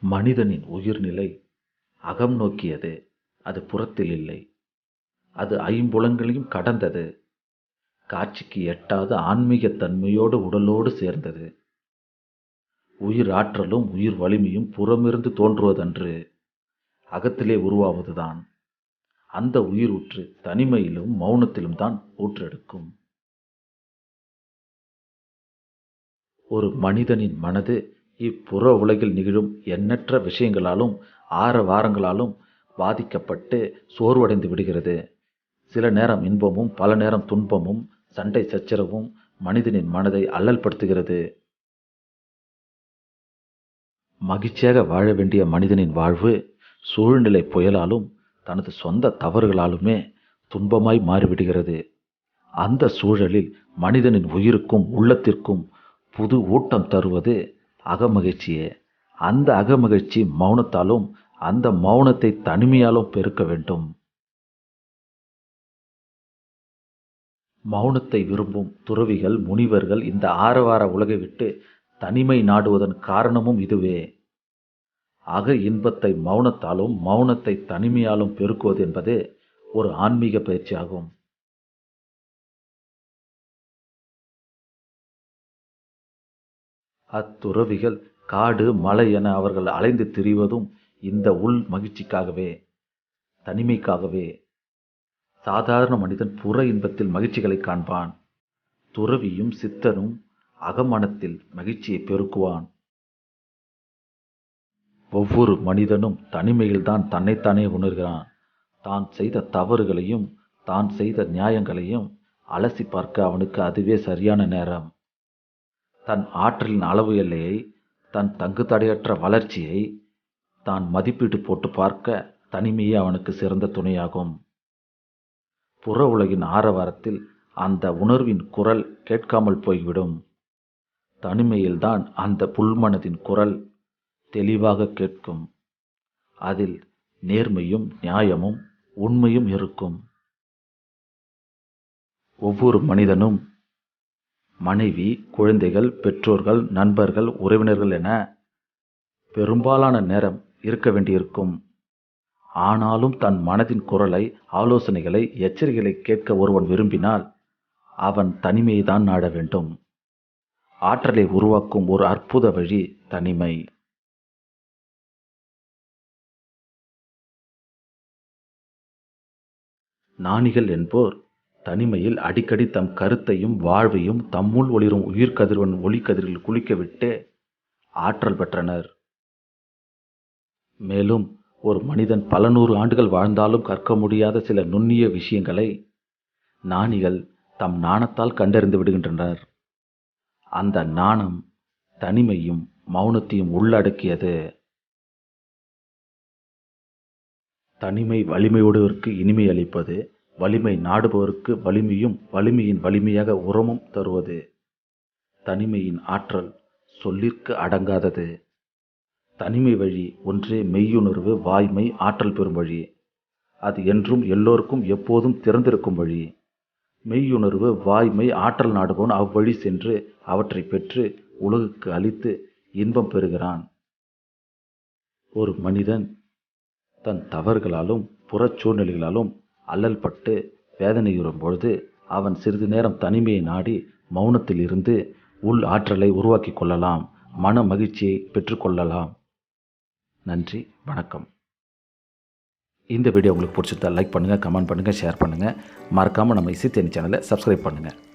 மனிதனின் உயிர்நிலை அகம் நோக்கியது அது புறத்தில் இல்லை. அது ஐம்புலங்களையும் கடந்தது. காட்சிக்கு எட்டாத ஆன்மீகத் தன்மையோடு உடலோடு சேர்ந்தது. உயிர் ஆற்றலும் உயிர் வலிமையும் புறமிருந்து தோன்றுவதன்று அகத்திலே உருவாவதுதான். அந்த உயிர் ஊற்று தனிமையிலும் மௌனத்திலும் தான் ஊற்றெடுக்கும். ஒரு மனிதனின் மனது இப்புற உலகில் நிகழும் எண்ணற்ற விஷயங்களாலும் ஆரவாரங்களாலும் பாதிக்கப்பட்டு சோர்வடைந்து விடுகிறது. சில நேரம் இன்பமும் பல நேரம் துன்பமும் சண்டை சச்சரவும் மனிதனின் மனதை அல்லல்படுத்துகிறது மகிழ்ச்சியாக வாழ வேண்டிய மனிதனின் வாழ்வு சூழ்நிலை புயலாலும் தனது சொந்த தவறுகளாலுமே துன்பமாய் மாறிவிடுகிறது. அந்த சூழலில் மனிதனின் உயிருக்கும் உள்ளத்திற்கும் புது ஊட்டம் தருவது அகமகிழ்ச்சியே அந்த அகமகிழ்ச்சி மௌனத்தாலும் அந்த மௌனத்தை தனிமையாலும் பெருக்க வேண்டும். மௌனத்தை விரும்பும் துறவிகள் முனிவர்கள் இந்த ஆரவார உலகை விட்டு தனிமை நாடுவதன் காரணமும் இதுவே. அக இன்பத்தை மௌனத்தாலும் மௌனத்தை தனிமையாலும் பெருக்குவது என்பது ஒரு ஆன்மீக பயிற்சியாகும். அத்துறவிகள் காடு மலை என அவர்கள் அலைந்து திரிவதும் இந்த உள் மகிழ்ச்சிக்காகவே தனிமைக்காகவே. சாதாரண மனிதன் புற இன்பத்தில் மகிழ்ச்சிகளை காண்பான். துறவியும் சித்தனும் அகமனத்தில் மகிழ்ச்சியை பெருக்குவான். ஒவ்வொரு மனிதனும் தனிமையில்தான் தன்னைத்தானே உணர்கிறான். தான் செய்த தவறுகளையும் தான் செய்த நியாயங்களையும் அலசி பார்க்க அவனுக்கு அதுவே சரியான நேரம். தன் ஆற்றலின் அளவு எல்லையை தன் தங்கு தடையற்ற வளர்ச்சியை தான் மதிப்பீடு போட்டு பார்க்க தனிமையே அவனுக்கு சிறந்த துணையாகும். புற உலகின் ஆரவாரத்தில் அந்த உணர்வின் குரல் கேட்காமல் போய்விடும். தனிமையில்தான் அந்த புல்மனதின் குரல் தெளிவாக கேட்கும். அதில் நேர்மையும் நியாயமும் உண்மையும் இருக்கும். ஒவ்வொரு மனிதனும் மனைவி குழந்தைகள் பெற்றோர்கள் நண்பர்கள் உறவினர்கள் என பெரும்பாலான நேரம் இருக்க வேண்டியிருக்கும். ஆனாலும் தன் மனதின் குரலை ஆலோசனைகளை எச்சரிக்கைகளை கேட்க ஒருவன் விரும்பினால் அவன் தனிமையை தான் நாட வேண்டும். ஆற்றலை உருவாக்கும் ஒரு அற்புத வழி தனிமை. நாணிகள் என்போர் தனிமையில் அடிக்கடி தம் கருத்தையும் வாழ்வையும் தம்முள் ஒளிரும் உயிர்கதிர்வன் ஒளிக்கதிரில் குளிக்கவிட்டு ஆற்றல் பெற்றனர். மேலும் ஒரு மனிதன் பல நூறு ஆண்டுகள் வாழ்ந்தாலும் கற்க முடியாத சில நுண்ணிய விஷயங்களை ஞானிகள் தம் நாணத்தால் கண்டறிந்து விடுகின்றனர். அந்த நாணம் தனிமையும் மௌனத்தையும் உள்ளடக்கியது. தனிமை வலிமையுடையவருக்கு இனிமை அளிப்பது. வலிமை நாடுபவருக்கு வலிமையும் வலிமையின் வலிமையாக உரமும் தருவது. தனிமையின் ஆற்றல் சொல்லிற்கு அடங்காதது. தனிமை வழி ஒன்றே மெய்யுணர்வு வாய்மை ஆற்றல் பெறும் வழி. அது என்றும் எல்லோருக்கும் எப்போதும் திறந்திருக்கும் வழி. மெய்யுணர்வு வாய்மை ஆற்றல் நாடுபவன் அவ்வழி சென்று அவற்றை பெற்று உலகுக்கு அளித்து இன்பம் பெறுகிறான். ஒரு மனிதன் தன் தவறுகளாலும் புறச் சூழ்நிலைகளாலும் அல்லல்பட்டு வேதனையுறும் பொழுது அவன் சிறிது நேரம் தனிமையை நாடி மௌனத்தில் இருந்து உள் ஆற்றலை உருவாக்கி கொள்ளலாம் மன மகிழ்ச்சியை பெற்றுக்கொள்ளலாம் நன்றி வணக்கம். இந்த வீடியோ உங்களுக்கு பிடிச்சிருந்தா லைக் பண்ணுங்கள் கமெண்ட் பண்ணுங்கள் ஷேர் பண்ணுங்கள் மறக்காமல் நம்ம இசை சேனலை சப்ஸ்கிரைப் பண்ணுங்கள்